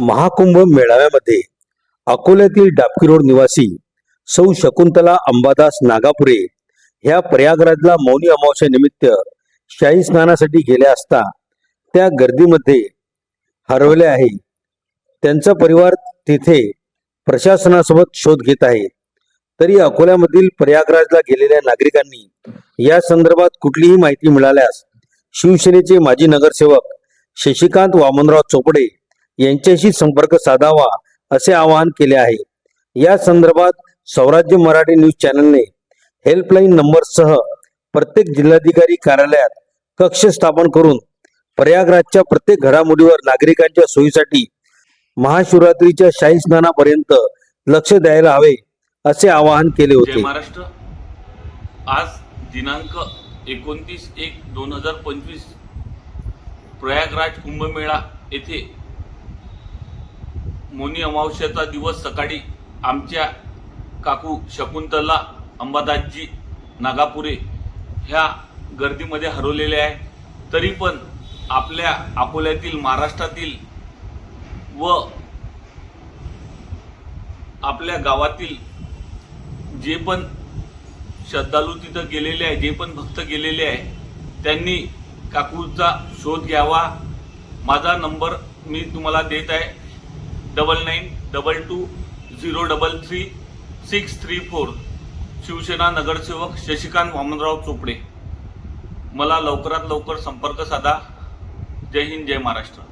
महाकुंभ मेळाव्यामध्ये अकोल्यातील डाबकी रोड निवासी सौ शकुंतला अंबादास नागापुरे ह्या प्रयागराजला मौनी अमावस्येनिमित्त शाही स्नानासाठी गेल्या असता त्या गर्दीमध्ये हरवले आहे. त्यांचा परिवार तिथे प्रशासनासोबत शोध घेत आहे. तरी अकोल्यामधील प्रयागराजला गेलेल्या नागरिकांनी या संदर्भात कुठलीही माहिती मिळाल्यास शिवसेनेचे माजी नगरसेवक शशिकांत वामनराव चोपडे यांच्याशी संपर्क साधावा असे आवाहन केले आहे. या संदर्भात स्वराज्य मराठी न्यूज चॅनलने हेल्पलाईन नंबरसह प्रत्येक जिल्हाधिकारी कार्यालयात कक्ष स्थापन करून प्रयागराजच्या प्रत्येक घडामोडीवर नागरिकांच्या सोयीसाठी महाशिवरात्रीच्या शाही स्नानापर्यंत लक्ष द्यायला हवे. असे आवाहन केले होते. महाराष्ट्र. आज दिनांक एकोणतीस एक दोन हजार पंचवीस प्रयागराज कुंभमेळा येथे मोनी अमावस्याचा दिवस सकाळी आमच्या काकू शकुंतला अंबादासजी नागापुरे ह्या गर्दीमध्ये हरवलेले आहे तरी पण आपल्या अकोल्यातील महाराष्ट्रातील व आपल्या गावातील जे पण श्रद्धालू तिथं गेलेले आहे जे पण भक्त गेलेले आहे त्यांनी काकूचा शोध घ्यावा. माझा नंबर मी तुम्हाला देत आहे. Double nine double two zero double three six three four. Shiv Sena नगरसेवक शशिकांत वामनराव चोपडे. मला लवकरात लवकर संपर्क साधा. जय हिंद जय महाराष्ट्र.